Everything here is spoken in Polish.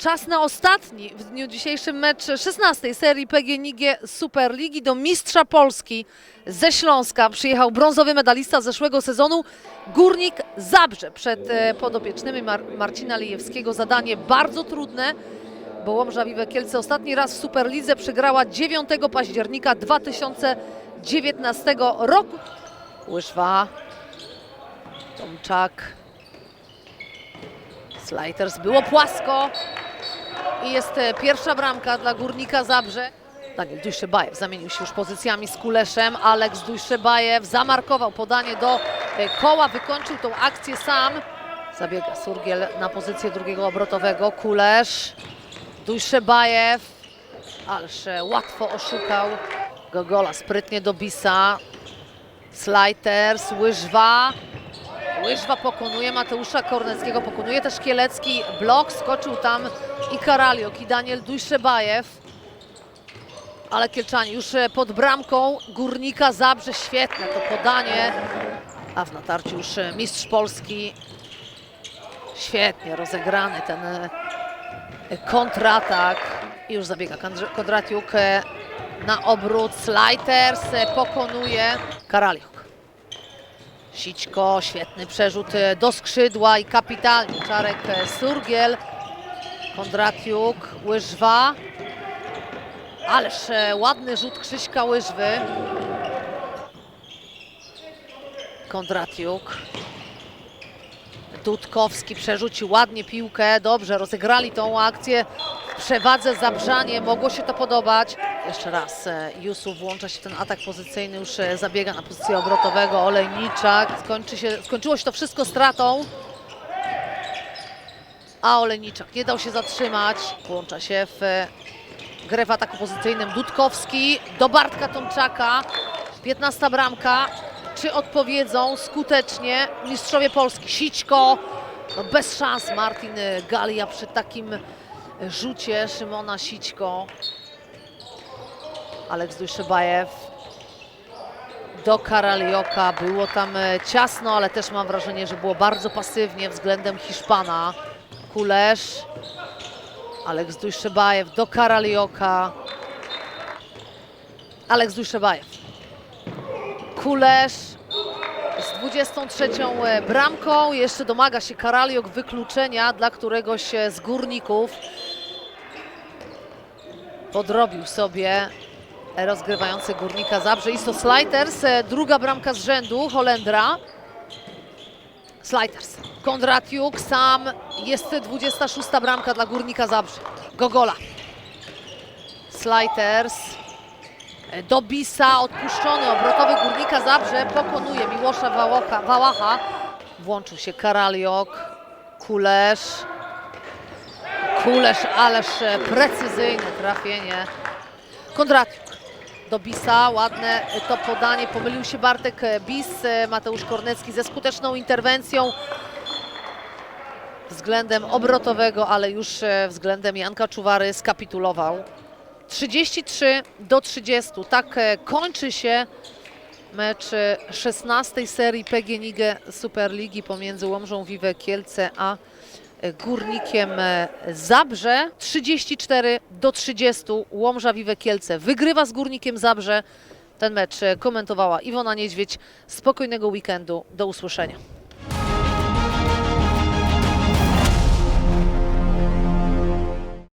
Czas na ostatni w dniu dzisiejszym mecz 16 serii PGNiG Superligi do mistrza Polski ze Śląska. Przyjechał brązowy medalista zeszłego sezonu Górnik Zabrze. Przed e, podopiecznymi Mar Marcina Lijewskiego zadanie bardzo trudne, bo Łomża Wiwe Kielce ostatni raz w Superlidze przegrała 9 października 2019 roku. Łyżwa, Tomczak, Sliders, było płasko. I jest e, pierwsza bramka dla Górnika Zabrze. Daniel Dujszebajew zamienił się już pozycjami z Kuleszem. Aleks Dujszebajew zamarkował podanie do e, koła, wykończył tą akcję sam. Zabiega Surgiel na pozycję drugiego obrotowego. Kulesz, Dujszebajew, ależ e, łatwo oszukał Gogola sprytnie do Bisa. Sliders, Łyżwa. Łyżwa pokonuje Mateusza Korneckiego, pokonuje też Kielecki. Blok, skoczył tam i Karaliok, i Daniel Dujszebajew. Ale Kielczanie już e, pod bramką Górnika Zabrze. Świetne to podanie. A w natarciu już e, mistrz Polski. Świetnie rozegrany ten e, kontratak. I już zabiega Kondratiuk na obrót. Sliders pokonuje Karaliok. Sićko, świetny przerzut e, do skrzydła i kapitalnie Czarek e, Surgiel, Kondratiuk, Łyżwa. Ależ e, ładny rzut Krzyśka Łyżwy. Kondratiuk. Dudkowski przerzucił ładnie piłkę, dobrze rozegrali tą akcję w przewadze Zabrzanie, mogło się to podobać. Jeszcze raz e, Jusuf włącza się w ten atak pozycyjny, już e, zabiega na pozycję obrotowego, Olejniczak, skończy się, skończyło się to wszystko stratą. A Olejniczak nie dał się zatrzymać, włącza się w e, grę w ataku pozycyjnym Dudkowski do Bartka Tomczaka, 15 bramka. Czy odpowiedzą skutecznie mistrzowie Polski? Sićko, no bez szans Martin Galia przy takim rzucie Szymona Sićko. Aleks Dujszebajew do Karalioka. Było tam e, ciasno, ale też mam wrażenie, że było bardzo pasywnie względem Hiszpana. Kulesz, Aleks Dujszebajew do Karalioka. Aleks Dujszebajew. Kulesz z 23 e, bramką. Jeszcze domaga się Karaliok wykluczenia dla któregoś e, z górników. Podrobił sobie rozgrywający górnika Zabrze. Isto Sliders, e, druga bramka z rzędu Holendra. Sliders. Kondratiuk sam. Jest 26 bramka dla górnika Zabrze. Gogola. Sliders. E, Do Bisa odpuszczony obrotowy górnika Zabrze pokonuje Miłosza Wałocha, Wałacha. Włączył się Karaliok, Kulesz. Kulesz, ależ e, precyzyjne trafienie. Kondratiuk do Bisa, ładne to podanie, pomylił się Bartek Bis, e, Mateusz Kornecki ze skuteczną interwencją względem obrotowego, ale już e, względem Janka Czuwary skapitulował. 33 do 30. Tak e, kończy się mecz e, 16 serii PGNiG Superligi pomiędzy Łomżą Wiwe Kielce a Górnikiem e, Zabrze. 34 do 30. Łomża Wiwe Kielce wygrywa z Górnikiem Zabrze. Ten mecz e, komentowała Iwona Niedźwiedź. Spokojnego weekendu. Do usłyszenia.